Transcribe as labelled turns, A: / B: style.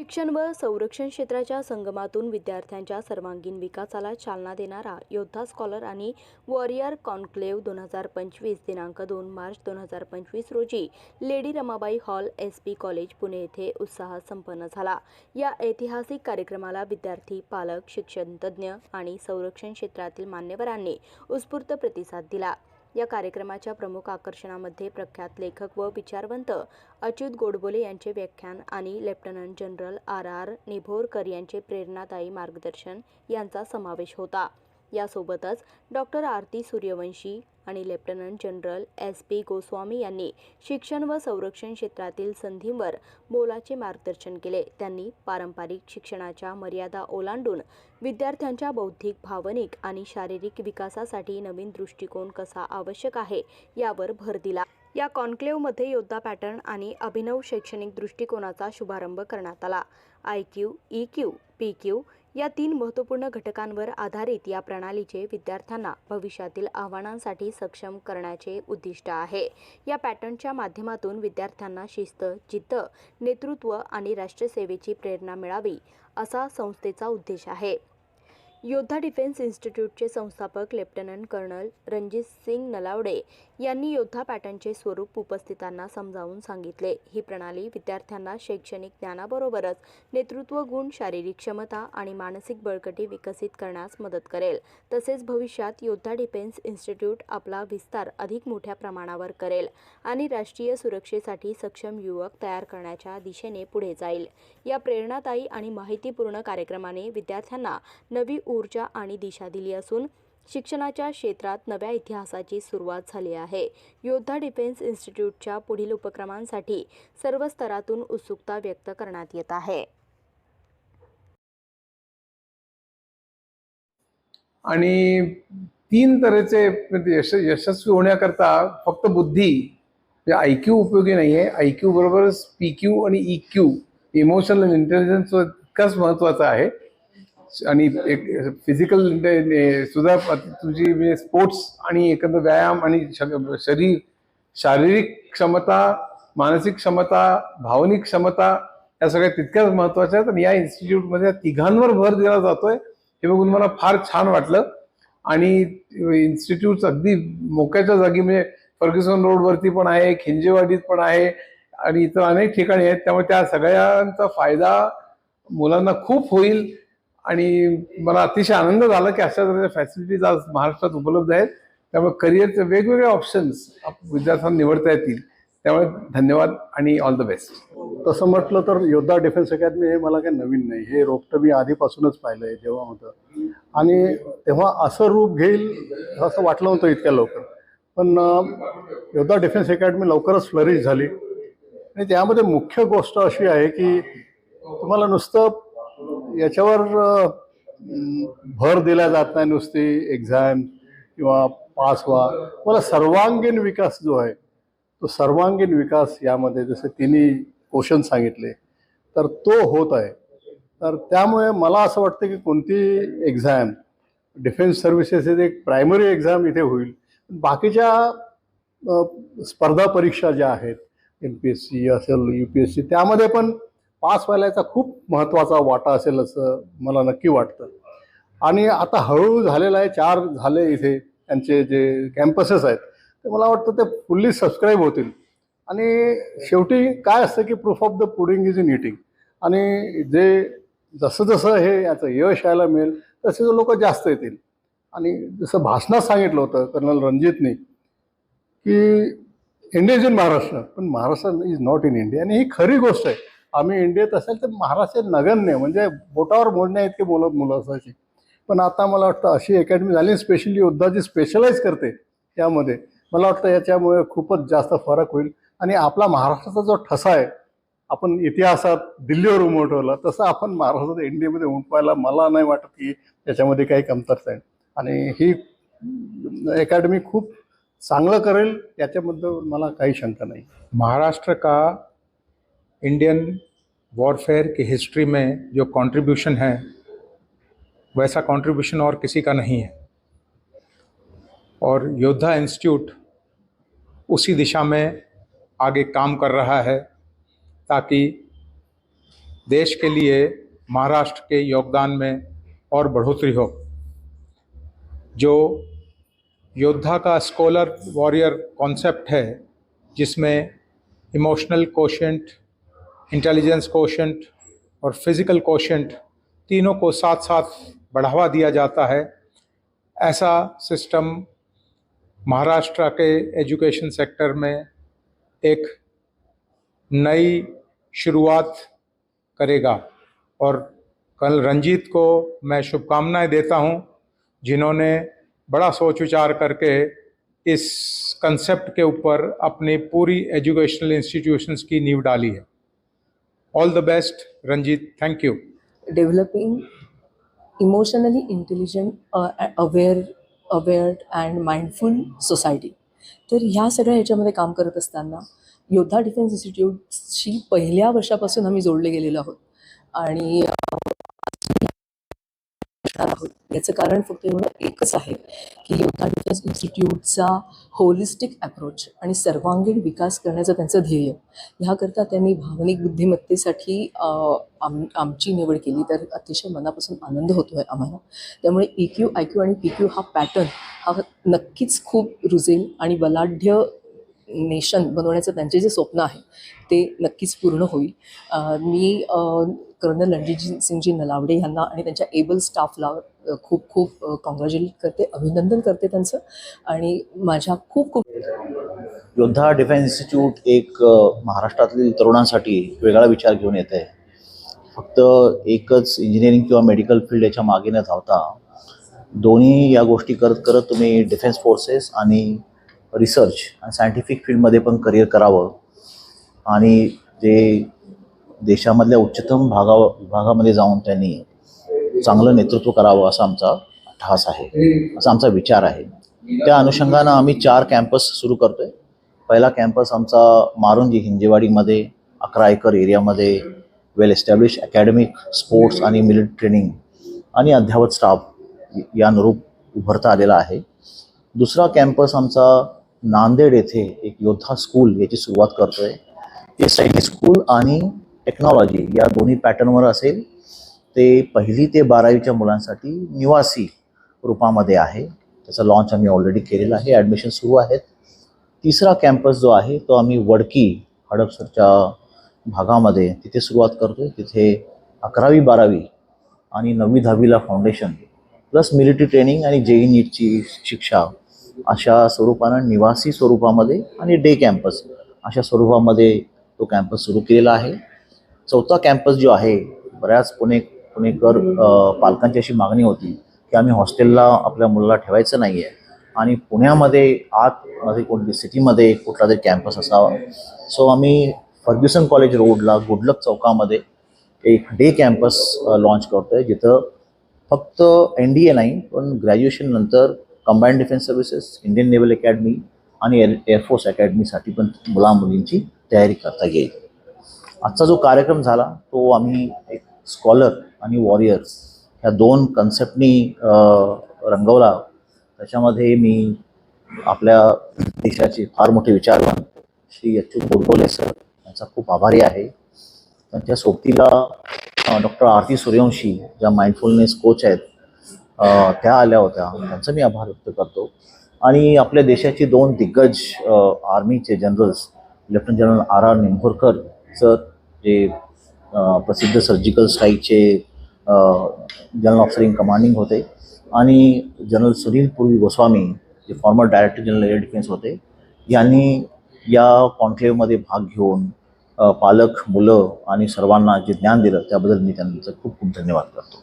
A: शिक्षण व संरक्षण क्षेत्राच्या संगमातून विद्यार्थ्यांच्या सर्वांगीण विकासाला चालना देणारा योद्धा स्कॉलर आणि वॉरियर कॉन्क्लेव्ह दोन हजार पंचवीस दिनांक दोन मार्च दोन हजार पंचवीस रोजी lady Ramabai hall S P college Pune येथे उत्साहात संपन्न झाला. या ऐतिहासिक कार्यक्रमाला विद्यार्थी पालक शिक्षणतज्ज्ञ आणि संरक्षण क्षेत्रातील मान्यवरांनी उत्स्फूर्त प्रतिसाद दिला. या कार्यक्रमाच्या प्रमुख आकर्षणामध्ये प्रख्यात लेखक व विचारवंत अच्युत गोडबोले यांचे व्याख्यान आणि lieutenant general R R Nibhorkar यांचे प्रेरणादायी मार्गदर्शन यांचा समावेश होता. यासोबतच डॉक्टर आरती सूर्यवंशी आणि lieutenant general S P Goswami यांनी शिक्षण व संरक्षण क्षेत्रातील संधींवर मोलाचे मार्गदर्शन केले. त्यांनी पारंपरिक शिक्षणाच्या मर्यादा ओलांडून विद्यार्थ्यांच्या बौद्धिक भावनिक आणि शारीरिक विकासासाठी नवीन दृष्टिकोन कसा आवश्यक आहे यावर भर दिला. या कॉन्क्लेव्हमध्ये योद्धा पॅटर्न आणि अभिनव शैक्षणिक दृष्टिकोनाचा शुभारंभ करण्यात आला. I Q E Q P Q या तीन महत्त्वपूर्ण घटकांवर आधारित या प्रणालीचे विद्यार्थ्यांना भविष्यातील आव्हानांसाठी सक्षम करण्याचे उद्दिष्ट आहे. या पॅटर्नच्या माध्यमातून विद्यार्थ्यांना शिस्त जिद्द नेतृत्व आणि राष्ट्रसेवेची प्रेरणा मिळावी असा संस्थेचा उद्देश आहे. योद्धा डिफेन्स इन्स्टिट्यूटचे संस्थापक लेफ्टनंट कर्नल रणजित सिंग नलावडे यांनी योद्धा पॅटर्नचे स्वरूप उपस्थितांना समजावून सांगितले. ही प्रणाली विद्यार्थ्यांना शैक्षणिक ज्ञानाबरोबरच नेतृत्व गुण शारीरिक क्षमता आणि मानसिक बळकटी विकसित करण्यास मदत करेल. तसेच भविष्यात योद्धा डिफेन्स इन्स्टिट्यूट आपला विस्तार अधिक मोठ्या प्रमाणावर करेल आणि राष्ट्रीय सुरक्षेसाठी सक्षम युवक तयार करण्याच्या दिशेने पुढे जाईल. या प्रेरणादायी आणि माहितीपूर्ण कार्यक्रमाने विद्यार्थ्यांना नवी ऊर्जा आणि दिशा दिली असून शिक्षणाच्या क्षेत्रात नव्या इतिहासाची सुरुवात झाली आहे. योद्धा डिफेन्स इन्स्टिट्यूटच्या पुढील उपक्रमांसाठी सर्व स्तरातून उत्सुकता व्यक्त करण्यात येत आहे.
B: आणि तीन तऱ्हेचे म्हणजे यश यशस्वी होण्याकरता फक्त बुद्धी म्हणजे आय क्यू उपयोगी नाही आहे आय क्यू बरोबरच पी क्यू आणि ई क्यू इमोशनल इंटेलिजन्स इतकाच महत्त्वाचा आहे. आणि एक फिजिकल म्हणजे, सुद्धा तुझी म्हणजे स्पोर्ट्स आणि एकंदर व्यायाम आणि श- शरीर शारीरिक क्षमता मानसिक क्षमता भावनिक क्षमता या सगळ्या तितक्याच महत्त्वाच्या आहेत. आणि या इन्स्टिट्यूटमध्ये तिघांवर भर दिला जातोय. हे बघून मला फार छान वाटलं. आणि इन्स्टिट्यूट अगदी मोक्याच्या जागी म्हणजे फर्ग्युसन रोडवरती पण आहे खिंजेवाडीत पण आहे आणि इतर अनेक ठिकाणी आहेत. त्यामुळे त्या सगळ्यांचा फायदा मुलांना खूप होईल. आणि मला अतिशय आनंद झाला की अशा तऱ्हेच्या फॅसिलिटीज आज महाराष्ट्रात उपलब्ध आहेत. त्यामुळे करिअरचे वेगवेगळे ऑप्शन्स विद्यार्थ्यांना निवडता येतील. त्यामुळे धन्यवाद आणि ऑल द बेस्ट
C: तसं म्हटलं तर योद्धा डिफेन्स अकॅडमी हे मला काही नवीन नाही. हे रोपटं मी आधीपासूनच पाहिलं आहे जेव्हा होतं. आणि तेव्हा असं रूप घेईल असं वाटलं नव्हतं इतक्या लवकर. पण योद्धा डिफेन्स अकॅडमी लवकरच फ्लरिश झाली. आणि त्यामध्ये मुख्य गोष्ट अशी आहे की तुम्हाला नुसतं याच्यावर भर दिला जात नाही नुसती एक्झाम किंवा पास व्हा. मला सर्वांगीण विकास जो आहे तो सर्वांगीण विकास यामध्ये जसे तिन्ही क्वेश्चन सांगितले तर तो होत आहे. तर त्यामुळे मला असं वाटतं की कोणती एक्झाम डिफेन्स सर्व्हिसेस एक प्रायमरी एक्झाम इथे होईल बाकीच्या स्पर्धा परीक्षा ज्या आहेत एम पी एस सी असेल यू पी एस सी त्यामध्ये पण पास व्हायलाचा खूप महत्त्वाचा वाटा असेल असं मला नक्की वाटतं. आणि आता हळूहळू झालेलं आहे चार झाले इथे त्यांचे जे कॅम्पसेस आहेत. ते मला वाटतं ते फुल्ली सबस्क्राईब होतील. आणि शेवटी काय असतं की proof of the pudding is in eating आणि जे जसं जसं हे याचं यश यायला मिळेल तसे लोक जास्त येतील. आणि जसं भाषणात सांगितलं होतं कर्नल रणजितने की इंडिया इज इन महाराष्ट्र पण Maharashtra is not in India आणि ही खरी गोष्ट आहे. आम्ही इंडियात असेल तर महाराष्ट्र नगण्य म्हणजे बोटावर मोडण्या इतके मुलं मुलं असायची. पण आता मला वाटतं अशी अकॅडमी झाली स्पेशली योद्धा जी स्पेशलाइज करते त्यामध्ये मला वाटतं याच्यामुळे खूपच जास्त फरक होईल. आणि आपला महाराष्ट्राचा जो ठसा आहे आपण इतिहासात दिल्लीवर उमटवला तसं आपण महाराष्ट्रात इंडियामध्ये उमटवायला मला नाही वाटत की याच्यामध्ये काही कमतरता आहे. आणि ही अकॅडमी खूप चांगलं करेल याच्याबद्दल मला काही शंका नाही.
D: महाराष्ट्र का इंडियन वॉरफेयर की हिस्ट्री में जो कंट्रीब्यूशन है, वैसा कंट्रीब्यूशन और किसी का नहीं है। और योद्धा इंस्टीट्यूट उसी दिशा में आगे काम कर रहा है ताकि देश के लिए महाराष्ट्र के योगदान में और बढ़ोतरी हो। जो योद्धा का स्कॉलर वॉरियर कॉन्सेप्ट है, जिसमें इमोशनल कोशेंट इंटेलिजेंस कोशेंट और फ़िज़िकल कोशेंट तीनों को साथ साथ बढ़ावा दिया जाता है। ऐसा सिस्टम महाराष्ट्र के एजुकेशन सेक्टर में एक नई शुरुआत करेगा और कल रंजीत को मैं शुभकामनाएँ देता हूँ, जिन्होंने बड़ा सोच विचार करके इस कंसेप्ट के ऊपर अपनी पूरी एजुकेशनल इंस्टीट्यूशंस की नींव डाली है। All the best Ranjit. Thank you.
E: developing emotionally intelligent uh, aware aware and mindful society तर ह्या सगळ्या ह्याच्यामध्ये काम करत असताना योद्धा डिफेन्स इन्स्टिट्यूटशी पहिल्या वर्षापासून आम्ही जोडले गेलेलो आहोत आणि आहोत याचं कारण फक्त एवढं एकच आहे की योगा विकास इन्स्टिट्यूटचा होलिस्टिक अप्रोच आणि सर्वांगीण विकास करण्याचं त्यांचं ध्येय. ह्याकरता त्यांनी भावनिक बुद्धिमत्तेसाठी आम आमची निवड केली. तर अतिशय मनापासून आनंद होतो आहे आम्हाला. त्यामुळे ई क्यू आय क्यू आणि पी क्यू हा पॅटर्न हा नक्कीच खूप रुजेल आणि बलाढ्य नेशन बनवण्याचं त्यांचे जे स्वप्न आहे ते नक्कीच पूर्ण होईल. मी कर्नल रणजित सिंगजी नलावडे यांना आणि त्यांच्या एबल स्टाफला खूप खूप कॉंग्रॅच्युलेट करते अभिनंदन करते त्यांचं. आणि माझ्या खूप खूप
F: योद्धा डिफेन्स इन्स्टिट्यूट एक महाराष्ट्रातील तरुणांसाठी वेगळा विचार घेऊन येत आहे. फक्त एकच इंजिनिअरिंग किंवा मेडिकल फील्ड याच्या मागे न धावता. दोन्ही या गोष्टी करत करत तुम्ही डिफेन्स फोर्सेस आणि रिसर्च आणि सायंटिफिक फील्डमध्ये पण करिअर करावं. आणि जे देशामधल्या उच्चतम भागा विभागामध्ये जाऊन त्यांनी चांगलं नेतृत्व करावं असा आमचा ठास आहे असा आमचा विचार आहे. त्या अनुषंगानं आम्ही चार कॅम्पस सुरू करतोय. पहिला कॅम्पस आमचा मारुंजी हिंजेवाडीमध्ये अकरा एकर एरियामध्ये वेल एस्टॅब्लिश अकॅडमिक स्पोर्ट्स आणि मिलिटरी ट्रेनिंग आणि अद्यावत स्टाफ यानुरूप उभरता आलेला आहे. दुसरा कॅम्पस आमचा नांदेड येथे एक योद्धा स्कूल याची सुरुवात करतोय. ते सैनिक स्कूल आणि टेक्नॉलॉजी या दोन्ही पॅटर्नवर असेल. ते पहिली ते बारावीच्या मुलांसाठी निवासी रूपामध्ये आहे. त्याचा लॉन्च आम्ही ऑलरेडी केलेला आहे. ॲडमिशन सुरू आहेत. तिसरा कॅम्पस जो आहे तो आम्ही वडकी हडपसरच्या भागामध्ये तिथे सुरुवात करतोय. तिथे अकरावी बारावी आणि नववी दहावीला फाउंडेशन प्लस मिलिटरी ट्रेनिंग आणि जेई नीटची शिक्षा अशा स्वरूपानं निवासी स्वरूपामध्ये आणि डे कॅम्पस अशा स्वरूपामध्ये तो कॅम्पस सुरू केलेला आहे. चौथा कॅम्पस जो आहे बऱ्याच पुणे पुणेकर पालकांची अशी मागणी होती की आम्ही हॉस्टेलला आपल्या मुलाला ठेवायचं नाही आहे आणि पुण्यामध्ये आत कोणती सिटीमध्ये कुठला तरी कॅम्पस असावा. सो आम्ही फर्ग्युसन कॉलेज रोडला गुडलक चौकामध्ये एक डे कॅम्पस लॉन्च करतो आहे जिथं फक्त एन डी ए नाही पण ग्रॅज्युएशननंतर combined defence services Indian naval academy आणि एअर एअरफोर्स अकॅडमीसाठी पण मुलामुलींची तयारी करता येईल. आजचा जो कार्यक्रम झाला तो आम्ही एक स्कॉलर आणि वॉरियर्स ह्या दोन कन्सेप्टनी रंगवला. त्याच्यामध्ये मी आपल्या देशाचे फार मोठे विचारवान श्री अच्युत गोडबोले सर यांचा खूप आभारी आहे. त्यांच्या सोबतीला डॉक्टर आरती सूर्यवंशी ज्या माइंडफुलनेस कोच आहेत त्या आल्या होत्या. त्यांचं मी आभार व्यक्त करतो. आणि आपल्या देशाची दोन दिग्गज आर्मीचे generals lieutenant general R R Nimbhorkar sir जे प्रसिद्ध सर्जिकल स्ट्राईकचे जनरल ऑफिसर इन कमांडिंग होते. आणि जनरल सुनील पूर्वी गोस्वामी जे former director general air defence होते यांनी या कॉन्क्लेव्हमध्ये भाग घेऊन पालक मुलं आणि सर्वांना जे ज्ञान दिलं त्याबद्दल मी त्यांचं खूप खूप धन्यवाद करतो.